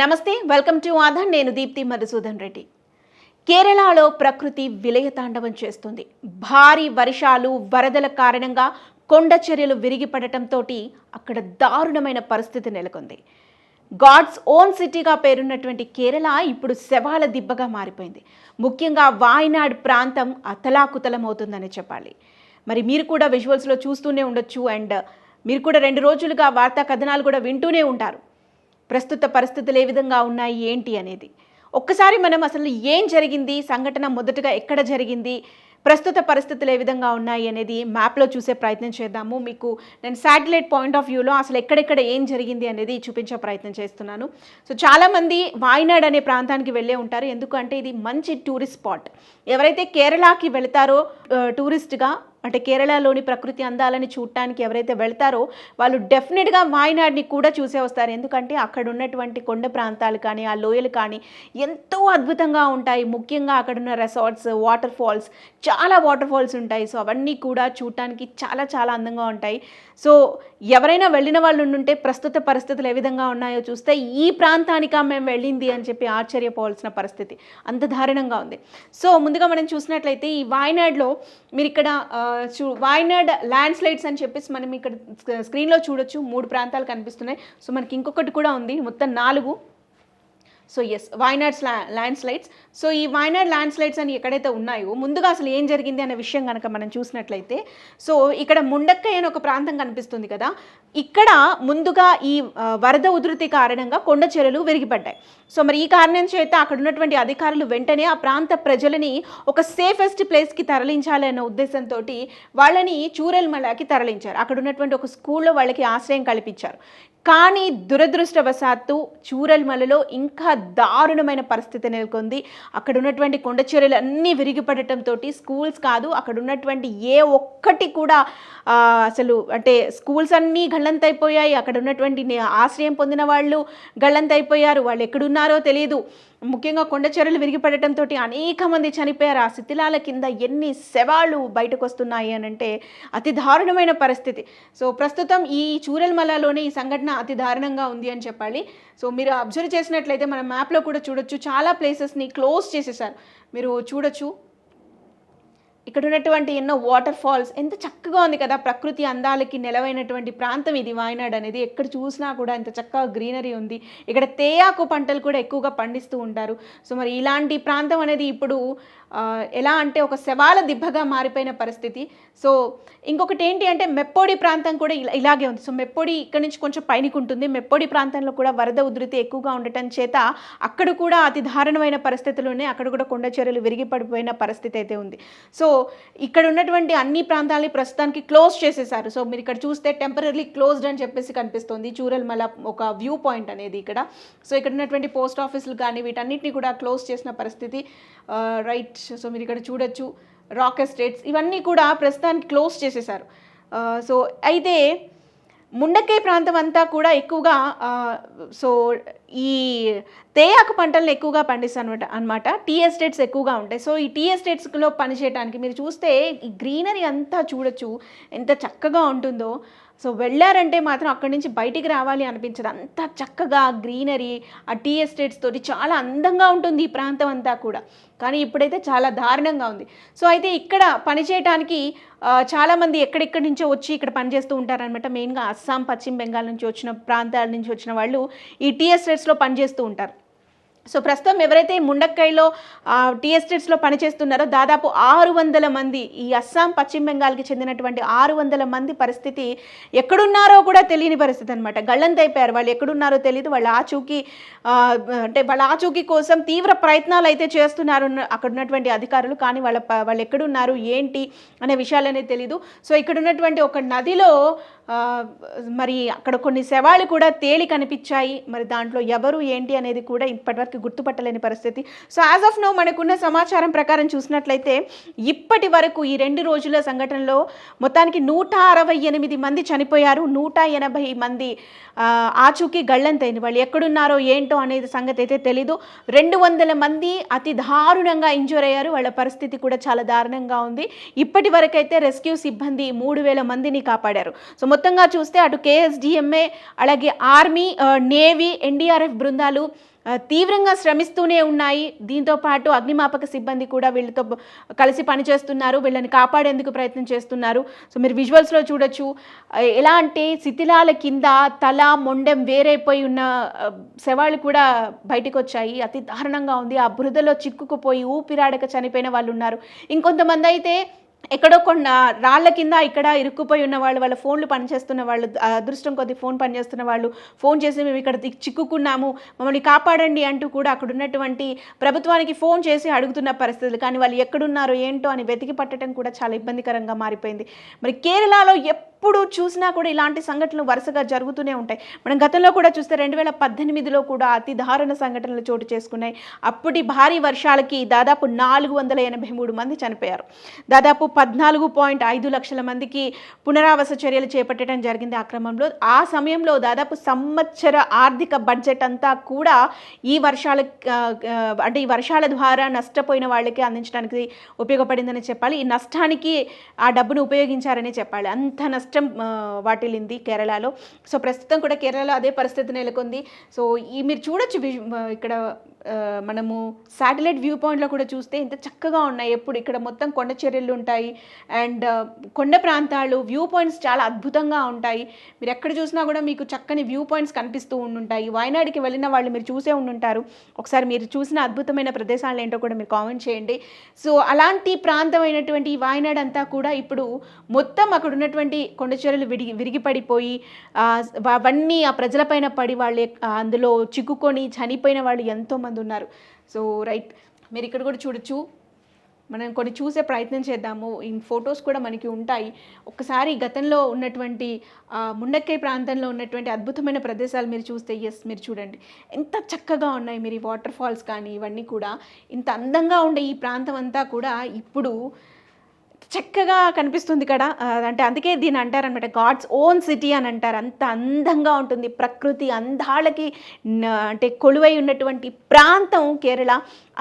నమస్తే welcome to Aadhaar. నేను దీప్తి మధుసూదన్ రెడ్డి. కేరళలో ప్రకృతి విలయతాండవం చేస్తుంది. భారీ వర్షాలు వరదల కారణంగా కొండ చర్యలు విరిగిపడటంతో అక్కడ దారుణమైన పరిస్థితి నెలకొంది. గాడ్స్ ఓన్ సిటీగా పేరున్నటువంటి కేరళ ఇప్పుడు శవాల దిబ్బగా మారిపోయింది. ముఖ్యంగా వాయనాడ్ ప్రాంతం అతలాకుతలమవుతుందని చెప్పాలి. మరి మీరు కూడా విజువల్స్లో చూస్తూనే ఉండొచ్చు అండ్ మీరు కూడా రెండు రోజులుగా వార్తా కథనాలు కూడా వింటూనే ఉంటారు. ప్రస్తుత పరిస్థితులు ఏ విధంగా ఉన్నాయి ఏంటి అనేది. ఒక్కసారి మనం అసలు ఏం జరిగింది సంఘటన మొదటగా ఎక్కడ జరిగింది ప్రస్తుత పరిస్థితులు ఏ విధంగా ఉన్నాయి అనేది మ్యాప్లో చూసే ప్రయత్నం చేద్దాము. మీకు నేను శాటిలైట్ పాయింట్ ఆఫ్ వ్యూలో అసలు ఎక్కడెక్కడ ఏం జరిగింది అనేది చూపించే ప్రయత్నం చేస్తున్నాను. సో చాలామంది వాయనాడ్ అనే ప్రాంతానికి వెళ్ళే ఉంటారు. ఎందుకంటే ఇది మంచి టూరిస్ట్ స్పాట్. ఎవరైతే కేరళకి వెళతారో టూరిస్ట్గా అంటే కేరళలోని ప్రకృతి అందాలని చూడటానికి ఎవరైతే వెళ్తారో వాళ్ళు డెఫినెట్గా వాయనాడ్ని కూడా చూసే వస్తారు. ఎందుకంటే అక్కడ ఉన్నటువంటి కొండ ప్రాంతాలు కానీ ఆ లోయలు కానీ ఎంతో అద్భుతంగా ఉంటాయి. ముఖ్యంగా అక్కడ ఉన్న రెసార్ట్స్ వాటర్ ఫాల్స్ చాలా వాటర్ ఫాల్స్ ఉంటాయి. సో అవన్నీ కూడా చూడటానికి చాలా చాలా అందంగా ఉంటాయి. సో ఎవరైనా వెళ్ళిన వాళ్ళు ఉండుంటే ప్రస్తుత పరిస్థితులు ఏ విధంగా ఉన్నాయో చూస్తే ఈ ప్రాంతానికా మేము వెళ్ళింది అని చెప్పి ఆశ్చర్యపోవాల్సిన పరిస్థితి అంత దారుణంగా ఉంది. సో ముందుగా మనం చూసినట్లయితే ఈ వాయనాడ్లో మీరు ఇక్కడ చూ వాయనాడ్ ల్యాండ్ స్లైడ్స్ అని చెప్పేసి మనం ఇక్కడ స్క్రీన్లో చూడొచ్చు. మూడు ప్రాంతాలు కనిపిస్తున్నాయి. సో మనకి ఇంకొకటి కూడా ఉంది. మొత్తం నాలుగు so yes వైనాడ్స్ landslides so ఈ వాయనాడ్ ల్యాండ్ స్లైడ్స్ అని ఎక్కడైతే ఉన్నాయో ముందుగా అసలు ఏం జరిగింది అనే విషయం కనుక మనం చూసినట్లయితే సో ఇక్కడ ముండక్కై అని ఒక ప్రాంతం కనిపిస్తుంది కదా ఇక్కడ ముందుగా ఈ వరద ఉధృతి కారణంగా కొండ చెరలు విరిగిపడ్డాయి. సో మరి ఈ కారణం చేత అక్కడ ఉన్నటువంటి అధికారులు వెంటనే ఆ ప్రాంత ప్రజలని ఒక సేఫెస్ట్ ప్లేస్కి తరలించాలి అన్న ఉద్దేశంతో వాళ్ళని చూరెల్మలకి తరలించారు. అక్కడ ఉన్నటువంటి ఒక స్కూల్లో వాళ్ళకి ఆశ్రయం కల్పించారు. కానీ దురదృష్టవశాత్తు చూరల్మలలో ఇంకా దారుణమైన పరిస్థితి నెలకొంది. అక్కడ ఉన్నటువంటి కొండ చర్యలు అన్నీ విరిగిపడటంతో స్కూల్స్ కాదు అక్కడ ఉన్నటువంటి ఏ ఒక్కటి కూడా అసలు అంటే స్కూల్స్ అన్నీ గళ్ళంతైపోయాయి అక్కడ ఉన్నటువంటి ఆశ్రయం పొందిన వాళ్ళు గళ్ళంతైపోయారు వాళ్ళు ఎక్కడున్నారో తెలియదు ముఖ్యంగా కొండ చర్యలు విరిగిపడటంతో అనేక మంది చనిపోయారు. ఆ శిథిలాల కింద ఎన్ని శవాలు బయటకు వస్తున్నాయి అని అంటే అతి దారుణమైన పరిస్థితి. సో ప్రస్తుతం ఈ చూరల్మలలోనే ఈ సంఘటన అతి దారుణంగా ఉంది అని చెప్పాలి. సో మీరు అబ్జర్వ్ చేసినట్లయితే మన మ్యాప్లో కూడా చూడొచ్చు. చాలా ప్లేసెస్ని క్లోజ్ చేసేసారు. మీరు చూడొచ్చు. ఇక్కడ ఉన్నటువంటి ఎన్నో వాటర్ ఫాల్స్ ఎంత చక్కగా ఉంది కదా ప్రకృతి అందాలకి నెలవైనటువంటి ప్రాంతం ఇది వాయనాడ్ అనేది. ఎక్కడ చూసినా కూడా ఎంత చక్కగా గ్రీనరీ ఉంది. ఇక్కడ తేయాకు పంటలు కూడా ఎక్కువగా పండిస్తూ ఉంటారు. సో మరి ఇలాంటి ప్రాంతం అనేది ఇప్పుడు ఎలా అంటే ఒక శవాల దిబ్బగా మారిపోయిన పరిస్థితి. సో ఇంకొకటి ఏంటి అంటే మెప్పోడి ప్రాంతం కూడా ఇలా ఇలాగే ఉంది. సో మెప్పోడి ఇక్కడ నుంచి కొంచెం పైనకి ఉంటుంది. మెప్పోడి ప్రాంతంలో కూడా వరద ఉధృతి ఎక్కువగా ఉండటం చేత అక్కడ కూడా అతి దారుణమైన పరిస్థితుల్లోనే అక్కడ కూడా కొండ చర్యలు విరిగి పడిపోయిన పరిస్థితి అయితే ఉంది. సో ఇక్కడ ఉన్నటువంటి అన్ని ప్రాంతాలని ప్రస్తుతానికి క్లోజ్ చేసేసారు. సో మీరు ఇక్కడ చూస్తే టెంపరీ క్లోజ్డ్ అని చెప్పేసి కనిపిస్తుంది. చూరల్మల ఒక వ్యూ పాయింట్ అనేది ఇక్కడ. సో ఇక్కడ ఉన్నటువంటి పోస్ట్ ఆఫీసులు కానీ వీటన్నిటిని కూడా క్లోజ్ చేసిన పరిస్థితి. రైట్ సో మీరు ఇక్కడ చూడొచ్చు రాక్ ఎస్టేట్స్ ఇవన్నీ కూడా ప్రస్తుతానికి క్లోజ్ చేసేసారు. సో అయితే ముండకే ప్రాంతం అంతా కూడా ఎక్కువగా సో ఈ తేయాకు పంటలను ఎక్కువగా పండిస్తాను అనమాట అనమాట టీ ఎస్టేట్స్ ఎక్కువగా ఉంటాయి. సో ఈ టీ ఎస్టేట్స్లో పనిచేయడానికి మీరు చూస్తే ఈ గ్రీనరీ అంతా చూడొచ్చు ఎంత చక్కగా ఉంటుందో. సో వెళ్ళారంటే మాత్రం అక్కడి నుంచి బయటికి రావాలి అనిపించదు. అంత చక్కగా గ్రీనరీ ఆ టీ ఎస్టేట్స్ తోటి చాలా అందంగా ఉంటుంది ఈ ప్రాంతం అంతా కూడా. కానీ ఇప్పుడైతే చాలా దారుణంగా ఉంది. సో అయితే ఇక్కడ పనిచేయటానికి చాలామంది ఎక్కడెక్కడి నుంచో వచ్చి ఇక్కడ పనిచేస్తూ ఉంటారనమాట మెయిన్గా అస్సాం పశ్చిమ బెంగాల్ నుంచి వచ్చిన ప్రాంతాల నుంచి వచ్చిన వాళ్ళు ఈ టీ ఎస్టేట్స్లో పనిచేస్తూ ఉంటారు. సో ప్రస్తుతం ఎవరైతే ముండక్కైలో టీ ఎస్టేట్స్లో పనిచేస్తున్నారో దాదాపు ఆరు వందల మంది ఈ అస్సాం పశ్చిమ బెంగాల్కి చెందినటువంటి ఆరు వందల మంది పరిస్థితి ఎక్కడున్నారో కూడా తెలియని పరిస్థితి అనమాట గళ్ళంతైపోయారు వాళ్ళు ఎక్కడున్నారో తెలియదు వాళ్ళ ఆచూకీ అంటే వాళ్ళ ఆచూకీ కోసం తీవ్ర ప్రయత్నాలు అయితే చేస్తున్నారు అక్కడ ఉన్నటువంటి అధికారులు. కానీ వాళ్ళ వాళ్ళు ఎక్కడున్నారు ఏంటి అనే విషయాలనే తెలీదు. సో ఇక్కడ ఉన్నటువంటి ఒక నదిలో మరి అక్కడ కొన్ని శవాలు కూడా తేలి కనిపించాయి. మరి దాంట్లో ఎవరు ఏంటి అనేది కూడా ఇప్పటివరకు గుర్తుపట్టలేని పరిస్థితి. సో యాజ్ ఆఫ్ నో మనకున్న సమాచారం ప్రకారం చూసినట్లయితే ఇప్పటి వరకు ఈ రెండు రోజుల సంఘటనలో మొత్తానికి నూట అరవై ఎనిమిది మంది చనిపోయారు. నూట ఎనభై మంది ఆచూకీ గళ్ళంతైంది. వాళ్ళు ఎక్కడున్నారో ఏంటో అనేది సంగతి అయితే తెలీదు. రెండు వందల మంది అతి దారుణంగా ఇంజూర్ అయ్యారు. వాళ్ళ పరిస్థితి కూడా చాలా దారుణంగా ఉంది. ఇప్పటి వరకైతే రెస్క్యూ సిబ్బంది మూడు వేల మందిని కాపాడారు. సో మొత్తంగా చూస్తే అటు కేఎస్డిఎంఏ అలాగే ఆర్మీ నేవీ ఎన్డీఆర్ఎఫ్ బృందాలు తీవ్రంగా శ్రమిస్తూనే ఉన్నాయి. దీంతో పాటు అగ్నిమాపక సిబ్బంది కూడా వీళ్ళతో కలిసి పనిచేస్తున్నారు. వీళ్ళని కాపాడేందుకు ప్రయత్నం చేస్తున్నారు. సో మీరు విజువల్స్లో చూడొచ్చు. ఎలా అంటే శిథిలాల కింద తల మొండెం వేరైపోయి ఉన్న శవాళ్ళు శవాలు కూడా బయటకు వచ్చాయి అతి దారుణంగా ఉంది. ఆ బురదలో చిక్కుకుపోయి ఊపిరాడక చనిపోయిన వాళ్ళు ఉన్నారు ఇంకొంతమంది అయితే ఎక్కడో కొన్న రాళ్ళ కింద ఇక్కడ ఇరుక్కుపోయి ఉన్న వాళ్ళు వాళ్ళ ఫోన్లు పనిచేస్తున్న వాళ్ళు అదృష్టం కొద్ది ఫోన్ పనిచేస్తున్న వాళ్ళు ఫోన్ చేసి మేము ఇక్కడ చిక్కుకున్నాము మమ్మల్ని కాపాడండి అంటూ కూడా అక్కడ ఉన్నటువంటి ప్రభుత్వానికి ఫోన్ చేసి అడుగుతున్న పరిస్థితులు. కానీ వాళ్ళు ఎక్కడున్నారో ఏంటో అని వెతికి పట్టడం కూడా చాలా ఇబ్బందికరంగా మారిపోయింది. మరి కేరళలో ఎప్పుడు చూసినా కూడా ఇలాంటి సంఘటనలు వరుసగా జరుగుతూనే ఉంటాయి. మనం గతంలో కూడా చూస్తే రెండు వేల పద్దెనిమిదిలో కూడా అతి దారుణ సంఘటనలు చోటు చేసుకున్నాయి. అప్పటి భారీ వర్షాలకి దాదాపు నాలుగు వందల ఎనభై మూడు మంది చనిపోయారు. దాదాపు పద్నాలుగు పాయింట్ ఐదు లక్షల మందికి పునరావాస చర్యలు చేపట్టడం జరిగింది ఆ క్రమంలో ఆ సమయంలో దాదాపు సంవత్సర ఆర్థిక బడ్జెట్ అంతా కూడా ఈ వర్షాల అంటే ఈ వర్షాల ద్వారా నష్టపోయిన వాళ్ళకి అందించడానికి ఉపయోగపడిందని చెప్పాలి. ఈ నష్టానికి ఆ డబ్బును ఉపయోగించారని చెప్పాలి. అంత నష్టం వాటిల్లింది కేరళలో. సో ప్రస్తుతం కూడా కేరళలో అదే పరిస్థితి నెలకొంది. సో ఈ మీరు చూడొచ్చు ఇక్కడ మనము శాటిలైట్ వ్యూ పాయింట్లో కూడా చూస్తే ఇంత చక్కగా ఉన్నాయి. ఎప్పుడు ఇక్కడ మొత్తం కొండ చర్యలు ఉంటాయి. అండ్ కొండ ప్రాంతాలు వ్యూ పాయింట్స్ చాలా అద్భుతంగా ఉంటాయి. మీరు ఎక్కడ చూసినా కూడా మీకు చక్కని వ్యూ పాయింట్స్ కనిపిస్తూ ఉండుంటాయి. వయనాడుకి వెళ్ళిన వాళ్ళు మీరు చూసే ఉండుంటారు. ఒకసారి మీరు చూసిన అద్భుతమైన ప్రదేశాలు ఏంటో కూడా మీరు కామెంట్ చేయండి. సో అలాంటి ప్రాంతమైనటువంటి ఈ వాయనాడ్ అంతా కూడా ఇప్పుడు మొత్తం అక్కడ ఉన్నటువంటి కొండ చర్యలు విడిగి విరిగిపడిపోయి అవన్నీ ఆ ప్రజలపైన పడి వాళ్ళు అందులో చిక్కుకొని చనిపోయిన వాళ్ళు ఎంతోమంది ఉన్నారు. సో రైట్ మీరు ఇక్కడ కూడా చూడొచ్చు. మనం కొన్ని చూసే ప్రయత్నం చేద్దాము. ఈ ఫొటోస్ కూడా మనకి ఉంటాయి. ఒక్కసారి గతంలో ఉన్నటువంటి ముండక్కై ప్రాంతంలో ఉన్నటువంటి అద్భుతమైన ప్రదేశాలు మీరు చూస్తే ఎస్ మీరు చూడండి. ఎంత చక్కగా ఉన్నాయి మీరు ఈ వాటర్ ఫాల్స్ కానీ ఇవన్నీ కూడా. ఇంత అందంగా ఉండే ఈ ప్రాంతం అంతా కూడా ఇప్పుడు చక్కగా కనిపిస్తుంది ఇక్కడ అంటే అందుకే దీన్ని అంటారనమాట గాడ్స్ ఓన్ సిటీ అని అంటారు. అంత అందంగా ఉంటుంది. ప్రకృతి అందాలకి అంటే కొలువై ఉన్నటువంటి ప్రాంతం కేరళ.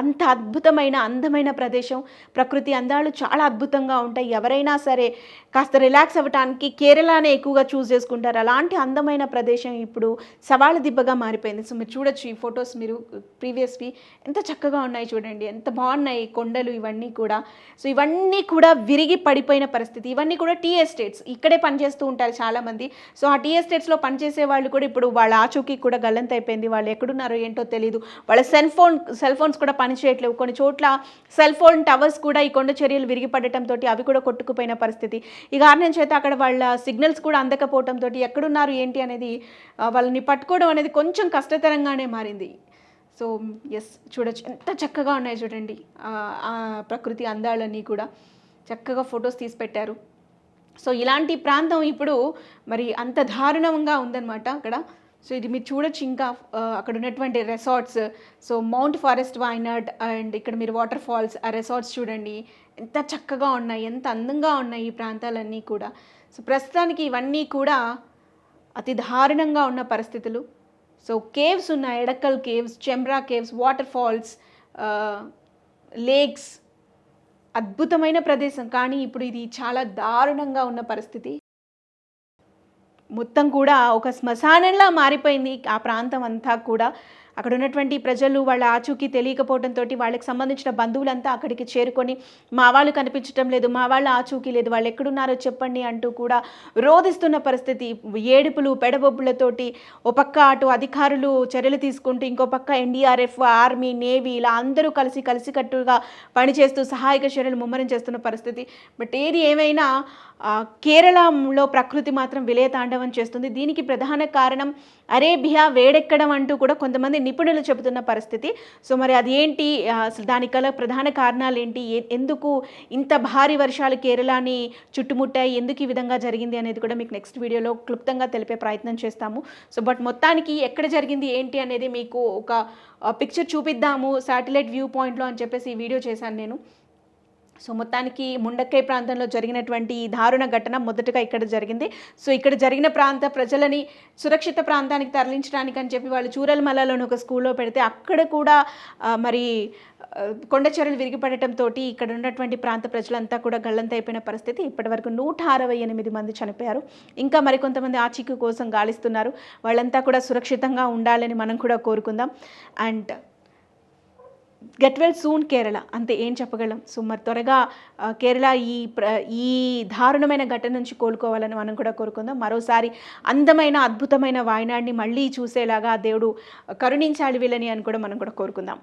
అంత అద్భుతమైన అందమైన ప్రదేశం. ప్రకృతి అందాలు చాలా అద్భుతంగా ఉంటాయి. ఎవరైనా సరే కాస్త రిలాక్స్ అవ్వటానికి కేరళనే ఎక్కువగా చూస్ చేసుకుంటారు. అలాంటి అందమైన ప్రదేశం ఇప్పుడు సవాళ్ళ దిబ్బగా మారిపోయింది. సో మీరు చూడొచ్చు ఈ ఫొటోస్ మీరు ప్రీవియస్వి. ఎంత చక్కగా ఉన్నాయి చూడండి. ఎంత బాగున్నాయి కొండలు ఇవన్నీ కూడా. సో ఇవన్నీ కూడా విరి విరిగి పడిపోయిన పరిస్థితి. ఇవన్నీ కూడా టీ ఎస్టేట్స్. ఇక్కడే పనిచేస్తూ ఉంటారు చాలామంది. సో ఆ టీ ఎస్టేట్స్లో పనిచేసే వాళ్ళు కూడా ఇప్పుడు వాళ్ళ ఆచూకీ కూడా గల్లంత అయిపోయింది. వాళ్ళు ఎక్కడున్నారో ఏంటో తెలియదు వాళ్ళ సెల్ ఫోన్ సెల్ ఫోన్స్ కూడా పనిచేయట్లేవు. కొన్ని చోట్ల సెల్ ఫోన్ టవర్స్ కూడా ఈ కొండ చర్యలు విరిగిపడటంతో అవి కూడా కొట్టుకుపోయిన పరిస్థితి. ఈ కారణం చేత అక్కడ వాళ్ళ సిగ్నల్స్ కూడా అందకపోవడంతో ఎక్కడున్నారు ఏంటి అనేది వాళ్ళని పట్టుకోవడం అనేది కొంచెం కష్టతరంగానే మారింది. సో ఎస్ చూడొచ్చు. ఎంత చక్కగా ఉన్నాయి చూడండి. ప్రకృతి అందాలన్నీ కూడా. చక్కగా ఫొటోస్ తీసి పెట్టారు. సో ఇలాంటి ప్రాంతం ఇప్పుడు మరి అంత దారుణంగా ఉందన్నమాట అక్కడ. సో ఇది మీరు చూడొచ్చు ఇంకా అక్కడ ఉన్నటువంటి resorts so mount forest Wayanad and ఇక్కడ మీరు వాటర్ ఫాల్స్ ఆ రెసార్ట్స్ చూడండి. ఎంత చక్కగా ఉన్నాయి ఎంత అందంగా ఉన్నాయి ఈ ప్రాంతాలన్నీ కూడా. సో ప్రస్తుతానికి ఇవన్నీ కూడా అతి దారుణంగా ఉన్న పరిస్థితులు. సో కేవ్స్ ఉన్నాయి Edakkal caves Chembra caves waterfalls lakes అద్భుతమైన ప్రదేశం. కానీ ఇప్పుడు ఇది చాలా దారుణంగా ఉన్న పరిస్థితి. మొత్తం కూడా ఒక శ్మశానంలా మారిపోయింది ఆ ప్రాంతం అంతా కూడా. అక్కడ ఉన్నటువంటి ప్రజలు వాళ్ళ ఆచూకీ తెలియకపోవడంతో వాళ్ళకి సంబంధించిన బంధువులంతా అక్కడికి చేరుకొని మా వాళ్ళు కనిపించడం లేదు మా వాళ్ళ ఆచూకీ లేదు వాళ్ళు ఎక్కడున్నారో చెప్పండి అంటూ కూడా రోధిస్తున్న పరిస్థితి. ఏడుపులు పెడబొబ్బులతోటి ఓ పక్క అటు అధికారులు చర్యలు తీసుకుంటూ ఇంకో పక్క ఎన్డీఆర్ఎఫ్ ఆర్మీ నేవీ ఇలా అందరూ కలిసి కలిసికట్టుగా పనిచేస్తూ సహాయక చర్యలు ముమ్మరం చేస్తున్న పరిస్థితి. బట్ ఏది ఏమైనా కేరళలో ప్రకృతి మాత్రం విలయతాండవం చేస్తుంది. దీనికి ప్రధాన కారణం అరేబియా వేడెక్కడం అంటూ కూడా కొంతమంది నిపుణులు చెబుతున్న పరిస్థితి. సో మరి అది ఏంటి? అసలు దానికి గల ప్రధాన కారణాలు ఏంటి? ఎందుకు ఇంత భారీ వర్షాలు కేరళని చుట్టుముట్టాయి? ఎందుకు ఈ విధంగా జరిగింది అనేది కూడా మీకు నెక్స్ట్ వీడియోలో క్లుప్తంగా తెలిపే ప్రయత్నం చేస్తాము. సో బట్ మొత్తానికి ఎక్కడ జరిగింది ఏంటి అనేది మీకు ఒక పిక్చర్ చూపిద్దాము శాటిలైట్ వ్యూ పాయింట్లో అని చెప్పేసి ఈ వీడియో చేశాను నేను. సో మొత్తానికి ముండక్కై ప్రాంతంలో జరిగినటువంటి ఈ దారుణ ఘటన మొదటగా ఇక్కడ జరిగింది. సో ఇక్కడ జరిగిన ప్రాంత ప్రజలని సురక్షిత ప్రాంతానికి తరలించడానికి అని చెప్పి వాళ్ళు చూరల్మలలోని ఒక స్కూల్లో పెడితే అక్కడ కూడా మరి కొండచెరలు కొండ చర్యలు విరిగిపడటంతో ఇక్కడ ఉన్నటువంటి ప్రాంత ప్రజలంతా కూడా గల్లంతైపోయిన పరిస్థితి. ఇప్పటివరకు నూట అరవై ఎనిమిది మంది చనిపోయారు. ఇంకా మరికొంతమంది ఆచూకీ కోసం గాలిస్తున్నారు. వాళ్ళంతా కూడా సురక్షితంగా ఉండాలని మనం కూడా కోరుకుందాం. And get well soon Kerala అంతే ఏం చెప్పగలం. సో మరి త్వరగా కేరళ ఈ ప్ర ఈ దారుణమైన ఘటన నుంచి కోలుకోవాలని మనం కూడా కోరుకుందాం. మరోసారి అందమైన అద్భుతమైన వాయనాడిని మళ్ళీ చూసేలాగా దేవుడు కరుణించాలి వీళ్ళని అని కూడా మనం కూడా కోరుకుందాం.